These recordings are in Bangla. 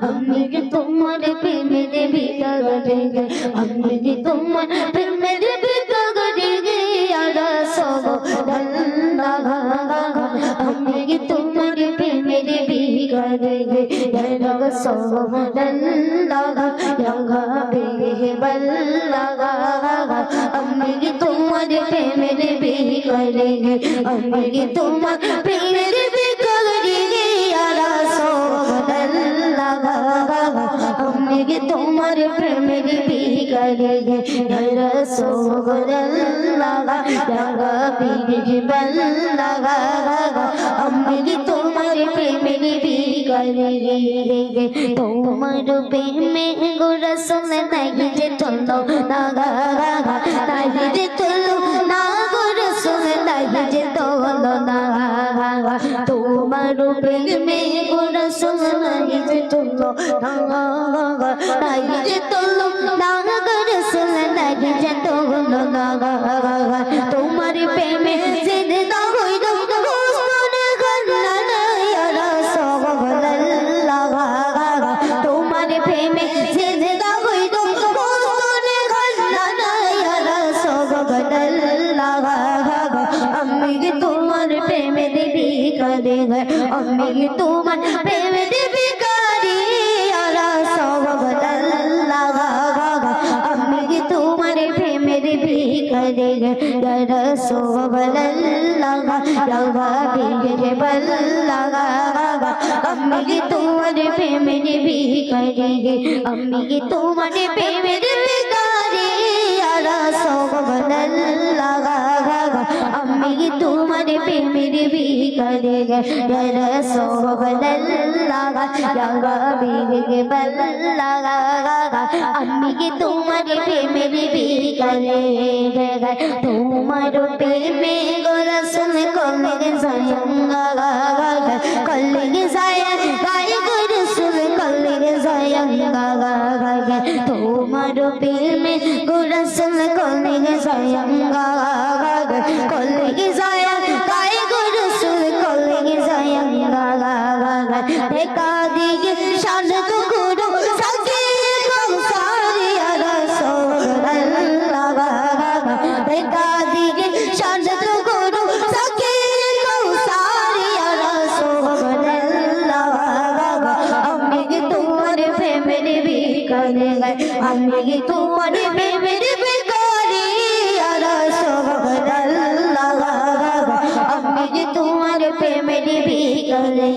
আমি যে তোমার প্রেমের ভিতরে আমি যে তোমার প্রেমের ভিতরে ভিতরে আমি যে তোমার প্রেমের ভিতরে আমি যে তোমার প্রেমের আমি তোমার প্রেমের ভিতরে তোমার প্রেমে গোরা শোনে নাই যে চন্দ নাগা নাই যে চলো না গোরা শোনে নাই যে তন্দ নাগা তোমার প্রেমে গোরা শোনে নাই যে চন্দ নাগা নাই যে চলো না নাই যে তোমার প্রেমে না হইল তোমার জিন্দা আমি তোমার প্রেমে দেবী করে আমি তোমার প্রেমে আমি তোমার প্রেমে দেবী করে আমি भी প্রেমে দেবী করে আমি তোমার প্রেমের বিকারে আমি তোমার প্রেমের বিকারে তোমার প্রেমে গোরা শুনে কলের জয়ঙ্গা কলের জয় গাই শুনে কলের জয়ঙ্গা তোমার প্রেমে গোরা শুনে কলের জয়ঙ্গা আমি তোমার প্রেমের বিকারে আমি তোমার প্রেমের বিকারে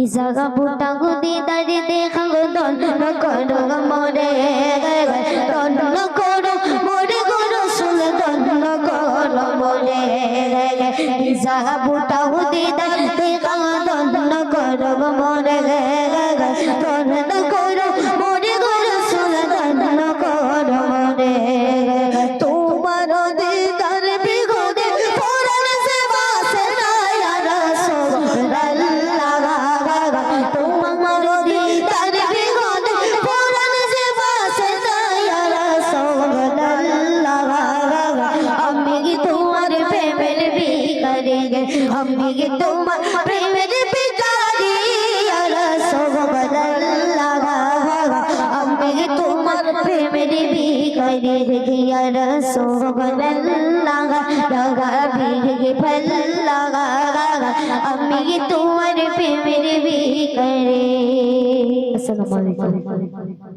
ইসাগা পুটা গুদি দাঁড়িয়ে দেখা গো দণ্ড করো মরে দণ্ড করো মরে করো শুনে দণ্ড করো মরে ইসাগা পুটা গুদি দাঁড়িয়ে দেখা গো করো মরে দণ্ড করো আমি তোমার প্রেমের বিকারে আমি তোমার প্রেমের বিকারে আমি কি তোমার প্রেমের বিকারে আসসালামু আলাইকুম